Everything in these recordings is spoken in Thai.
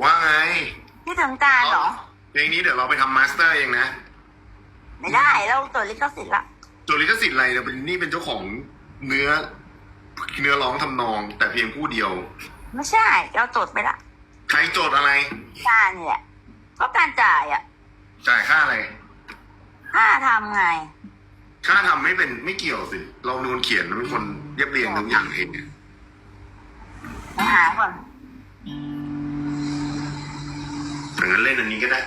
ว่าไงที่ทำการเหรอ เพลงนี้เดี๋ยวเราไปทำมาสเตอร์เองนะไม่ได้เราตัวลิขสิทธิ์ละตัวลิขสิทธิ์อะไรเนี่ยเป็นนี่เป็นเจ้าของเนื้อ เนื้อร้องทำนอง แต่เพียงผู้เดียว ไม่ใช่ เราจดไปละใครโจทย์อะไร การนี่แหละก็การจ่ายอะจ่ายค่าอะไร ค่าทำไง ค่าทำไม่เป็นไม่เกี่ยวสิ เรานูนเขียนเป็นคนเรียบเรียงทุกอย่างเองเนี่ยไปหาก่อน อย่างั้นเล่นอันนี้ก็ได้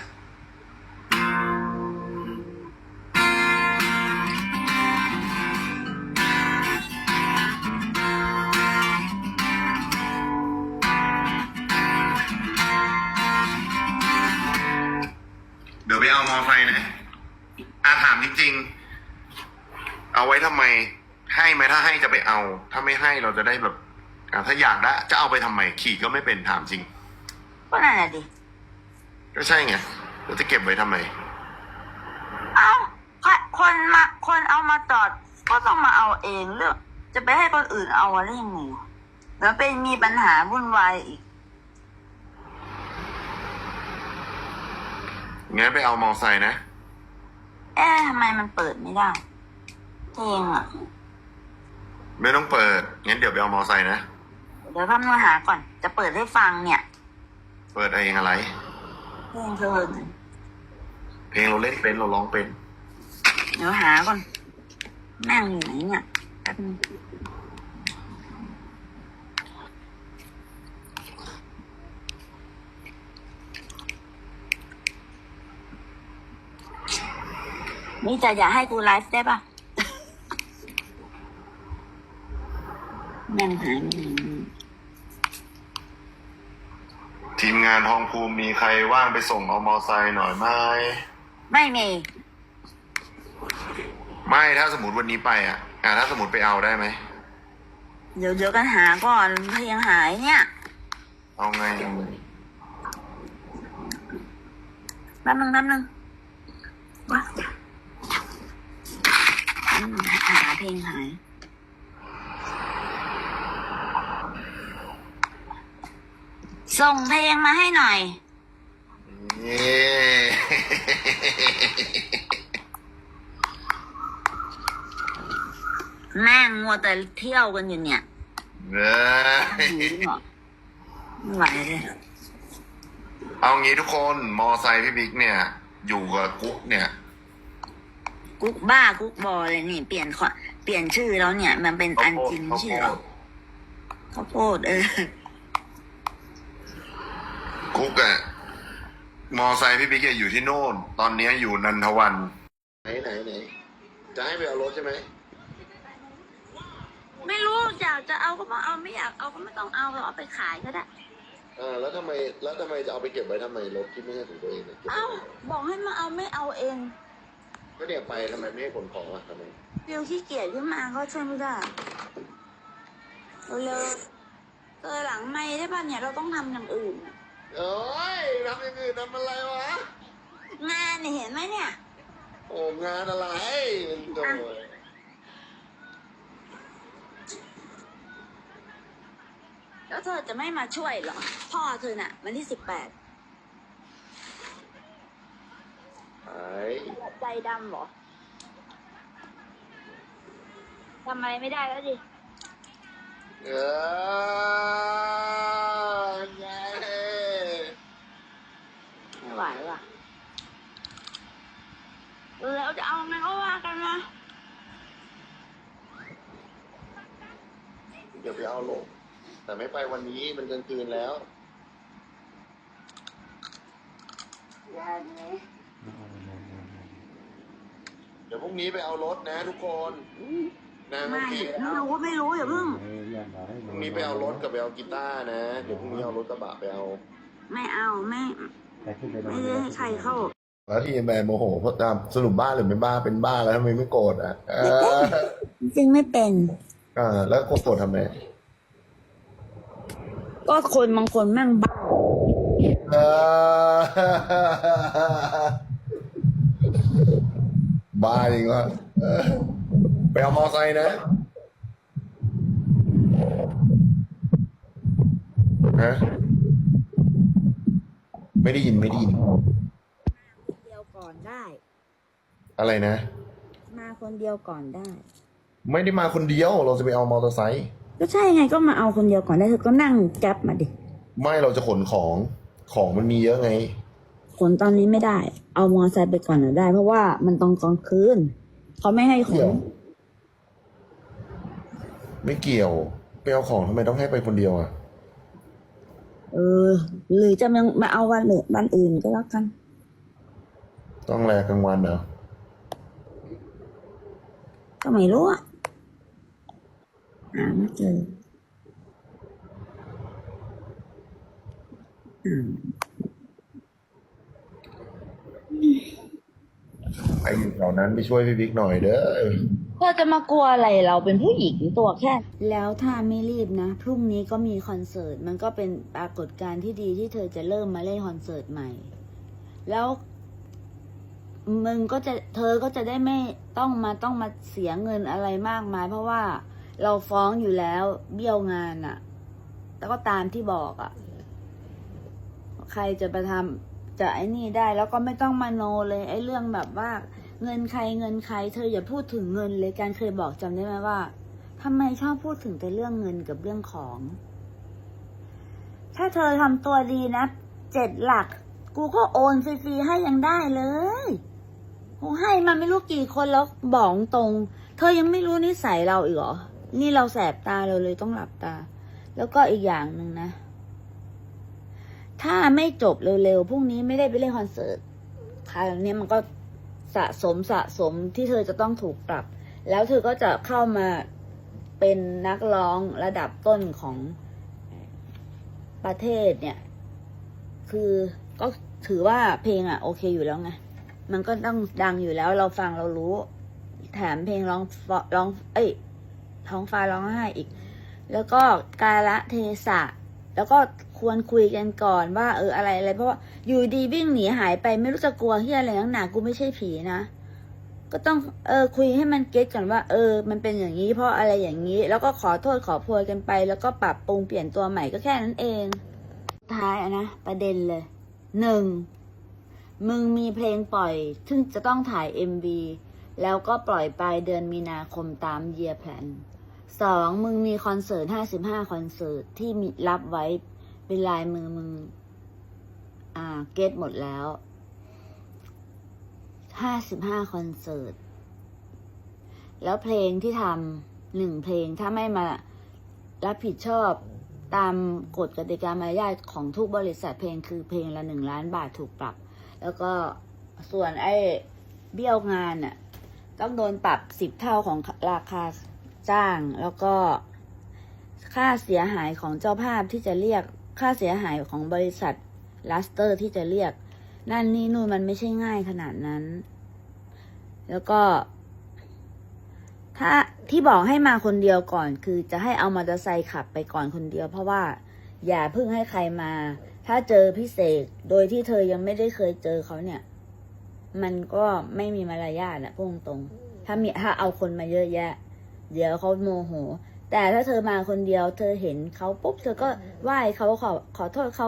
เดี๋ยวไปเอามอไซค์นะอาถามจริงๆ เอาไว้ทำไม ให้ไหมถ้าให้จะไปเอา ถ้าไม่ให้เราจะได้แบบถ้าอยากได้จะเอาไปทำไม ขี่ก็ไม่เป็นถามจริงก็นั่นแหละดิ ก็ใช่ไงเราจะเก็บไว้ทำไม เอ้าคนมาคนเอามาจอดก็ต้องมาเอาเองเรื่องจะไปให้คนอื่นเอาอะไรยังไงเดี๋ยวเป็นมีปัญหาวุ่นวายอีก งั้นไปเอามอไซค์นะ เอ๊ะทำไมมันเปิดไม่ได้เพลงอะ ไม่ต้องเปิด งั้นเดี๋ยวไปเอามอไซค์นะ เดี๋ยวพัมมาหาก่อน จะเปิดให้ฟังเนี่ย เปิดเองอะไร เพลงเธอเพลงเราเล่นเป็นเราร้องเป็น เดี๋ยวหาก่อนแม่งอยู่ไหนเนี่ยแป๊บนึงนี่จะอย่าให้กูไลฟ์ได้ปะแม่งหายไปไหน ทีมงานทองภูมิมีใครว่างไปส่งเอามอไซค์หน่อยไหมไม่มีไม่ถ้าสมมติวันนี้ไปอะอ่าถ้าสมมติไปเอาได้ไหมเดี๋ยวเดี๋ยวกันหาก่อนเพลงหายเนี่ยเอาไงเอาไงแป๊บนึงแป๊บนึงว้าอืมหาเพลงหาย ส่งเพลงมาให้หน่อย เย้แม่งมัวแต่เที่ยวกันอยู่เนี่ยเว้ยหิวเหรอไม่ไหวเลยเอางี้ทุกคนมอไซค์พี่บิ๊กเนี่ย อยู่กับกุ๊กเนี่ย กุ๊กบ้ากุ๊กบอเลยนี่ เปลี่ยนขอเปลี่ยนชื่อแล้วเนี่ย มันเป็นอันจริงไม่ใช่เหรอข้าวโพดเออ กุ๊กอะมอไซค์พี่บิ๊กอะอยู่ที่โน่น ตอนเนี้ยอยู่นันทวัน ไหนไหนไหนจะให้ไปเอารถใช่ไหมไม่รู้อยากจะเอาก็มาเอาไม่อยากเอาก็ไม่ต้องเอาเราเอาไปขายก็ได้อ่าแล้วทำไมแล้วทำไมจะเอาไปเก็บไว้ทำไมรถที่ไม่ใช่ของตัวเองเนี่ยเก็บไว้เอ้าทำไมบอกให้มาเอาไม่เอาเองก็เนี่ยไปทำไมไม่ให้ขนของอะทำไมเร็วขี้เกียจขึ้นมาก็ช่วยไม่ได้เร็วเจอหลังไม่ได้ป่ะเนี่ยเราต้องทำอย่างอื่น โอ้ยทำอย่างอื่นทำอะไรวะ งานเนี่ยเห็นไหมเนี่ยโอ้งานอะไรมันโดยแล้วเธอจะไม่มาช่วยเหรอ พ่อเธอน่ะ วันที่สิบแปดไอ้ใจดำเหรอทำอะไรไม่ได้แล้วดิ เออไง ไม่ไหวว่ะแล้วจะเอาไงก็ว่ากันมา เดี๋ยวไปเอาลง แต่ไม่ไปวันนี้มันกลางคืนแล้วเดี๋ยวพรุ่งนี้ไปเอารถนะทุกคนนางโอไม่เคไม่รู้ไม่รู้อย่าเพิ่งพรุ่งนี้ไปเอารถกับไปเอากีตาร์นะ เดี๋ยวพรุ่งนี้เอารถกระบะไปเอา ไม่เอาไม่ไม่ได้ให้ใครเข้า แล้วที่แมนโมโหเพราะตามสรุปบ้าหรือไม่บ้าเป็นบ้าแล้วทำไมไม่โกรธอะเออจริงไม่เป็น อ่า แล้วโกรธทำไมก็คนบางคนแม่งบ้าเออบ้าจริงวะเออไปเอามอไซค์นะฮะไม่ได้ยินไม่ได้ยินคนเดียวก่อนได้ อะไรนะ มาคนเดียวก่อนได้ ไม่ได้มาคนเดียว เราจะไปเอามอเตอร์ไซค์ก็ใช่ไงก็มาเอาคนเดียวก่อนได้เธอก็นั่งแก๊ปมาดิไม่เราจะขนของของมันมีเยอะไง ขนตอนนี้ไม่ได้ เอามอเตอร์ไซค์ไปก่อนน่ะได้ เพราะว่ามันตอนกลางคืนเขาไม่ให้ขเกี่นยวไม่เกี่ยวไปเอาของทำไมต้องให้ไปคนเดียวอะเออ หรือจะมามาเอาวันหรือวันอื่นก็แล้วกัน ต้องแลกลางวันเหรอก็ไม่รู้อะ หาไม่เจออืมไปอยู่แถวนั้นไปช่วยพี่บิ๊กหน่อยเด้อเธอจะมากลัวอะไรเราเป็นผู้หญิงตัวแค่ แล้วถ้าไม่รีบนะ พรุ่งนี้ก็มีคอนเสิร์ต มันก็เป็นปรากฏการณ์ที่ดีที่เธอจะเริ่มมาเล่นคอนเสิร์ตใหม่ แล้วมึงก็จะเธอก็จะได้ไม่ต้องมาต้องมาเสียเงินอะไรมากมาย เพราะว่า เราฟ้องอยู่แล้ว เบี้ยวงานอะแล้วก็ตามที่บอกอะใครจะไปทำจะไอ้นี่ได้ แล้วก็ไม่ต้องมาโนเลย ไอ้เรื่องแบบว่า เงินใครเงินใคร เธออย่าพูดถึงเงินเลยการเคยบอกจำได้ไหมว่าทำไมชอบพูดถึงแต่เรื่องเงินกับเรื่องของ ถ้าเธอทำตัวดีนะเจ็ดหลัก กูก็โอนฟรีๆให้ยังได้เลยกูให้มันไม่รู้กี่คนแล้วบอกตรง เธอยังไม่รู้นิสัยเราอีกเหรอ นี่เราแสบตาเราเลยต้องหลับตา แล้วก็อีกอย่างหนึ่งนะ ถ้าไม่จบเร็วๆพรุ่งนี้ไม่ได้ไปเล่นคอนเสิร์ตคราวนี้มันก็สะสมสะสมที่เธอจะต้องถูกปรับ แล้วเธอก็จะเข้ามาเป็นนักร้องระดับต้นของประเทศเนี่ย คือก็ถือว่าเพลงอะโอเคอยู่แล้วไงมันก็ต้องดังอยู่แล้วเราฟังเรารู้ แถมเพลงร้องร้อง เอ้ย ท้องฟ้าร้องไห้อีก แล้วก็กาละเทศะ แล้วก็ควรคุยกันก่อนว่า เอออะไรอะไรเพราะว่าอยู่ดีวิ่งหนีหายไปไม่รู้จะกลัวที่อะไรนักหนากูไม่ใช่ผีนะก็ต้องเออคุยให้มันเก็ตก่อนว่า เออ มันเป็นอย่างนี้เพราะอะไรอย่างนี้ แล้วก็ขอโทษขอโพยกันไป แล้วก็ปรับปรุงเปลี่ยนตัวใหม่ก็แค่นั้นเองท้ายนะประเด็นเลยหนึ่งมึงมีเพลงปล่อย ซึ่งจะต้องถ่าย MV แล้วก็ปล่อยปลายเดือนมีนาคมตามเยียแผน สองมึงมีคอนเสิร์ตห้าสิบห้าคอนเสิร์ตที่มีรับไว้เป็นลายมือมึง อ่า เก็ตหมดแล้วห้าสิบห้าคอนเสิร์ตแล้วเพลงที่ทำหนึ่งเพลงถ้าไม่มารับผิดชอบตามกฎกติกามารยาทของทุกบริษัทเพลงคือเพลงละหนึ่งล้านบาทถูกปรับ แล้วก็ส่วนไอ้เบี้ยวงานน่ะต้องโดนปรับสิบเท่าของราคา จ้าง แล้วก็ค่าเสียหายของเจ้าภาพที่จะเรียกค่าเสียหายของบริษัทลัสเตอร์ที่จะเรียก นั่นนี่นู่นมันไม่ใช่ง่ายขนาดนั้น แล้วก็ ถ้าที่บอกให้มาคนเดียวก่อน คือจะให้เอามอเตอร์ไซค์ขับไปก่อนคนเดียว เพราะว่าอย่าเพิ่งให้ใครมา ถ้าเจอพิเศษโดยที่เธอยังไม่ได้เคยเจอเขาเนี่ย มันก็ไม่มีมารยาทนะพูดตรง ถ้ามีถ้าเอาคนมาเยอะแยะ เดี๋ยวเขาโมโห แต่ถ้าเธอมาคนเดียว เธอเห็นเขาปุ๊บ เธอก็ไหว้เขาขอขอโทษเขา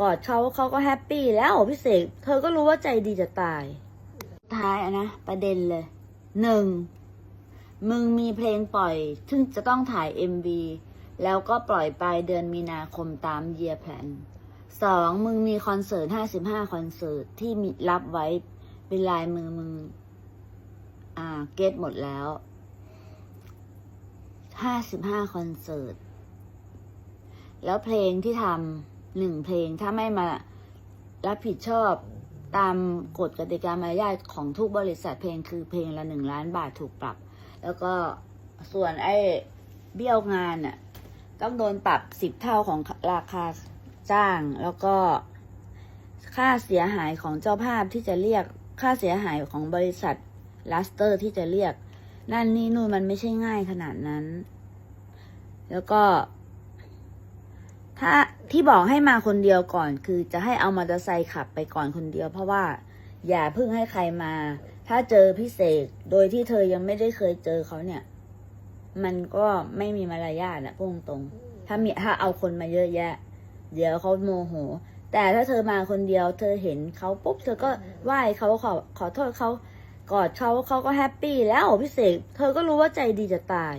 กอดเขาเขาก็แฮปปี้แล้วพิเศษเธอก็รู้ว่าใจดีจะตาย ท้ายอะนะประเด็นเลยหนึ่งมึงมีเพลงปล่อย ซึ่งจะต้องถ่าย MV แล้วก็ปล่อยปลายเดือนมีนาคมตามเยียแผนสองมึงมีคอนเสิร์ตห้าสิบห้าคอนเสิร์ตที่มีรับไว้เป็นลายมือมึง อ่า เก็ตหมดแล้ว ห้าสิบห้าคอนเสิร์ต แล้วเพลงที่ทำหนึ่งเพลงถ้าไม่มารับผิดชอบตามกฎกติกามารยาทของทุกบริษัทเพลงคือเพลงละหนึ่งล้านบาทถูกปรับ แล้วก็ส่วนไอ้เบี้ยวงานน่ะต้องโดนปรับสิบเท่าของราคาจ้าง แล้วก็ค่าเสียหายของเจ้าภาพที่จะเรียกค่าเสียหายของบริษัทลัสเตอร์ที่จะเรียก นั่นนี่นู่นมันไม่ใช่ง่ายขนาดนั้น แล้วก็ ถ้าที่บอกให้มาคนเดียวก่อน คือจะให้เอามอเตอร์ไซค์ขับไปก่อนคนเดียว เพราะว่าอย่าเพิ่งให้ใครมา ถ้าเจอพิเศษ โดยที่เธอยังไม่ได้เคยเจอเขาเนี่ย มันก็ไม่มีมารยาทนะพูดตรงๆถ้ามีถ้าเอาคนมาเยอะแยะ เดี๋ยวเขาโมโห แต่ถ้าเธอมาคนเดียว เธอเห็นเขาปุ๊บเธอก็ไหว้เขาขอขอโทษเขากอดเขาเขาก็แฮปปี้แล้วพี่เสกเธอก็รู้ว่าใจดีจะตาย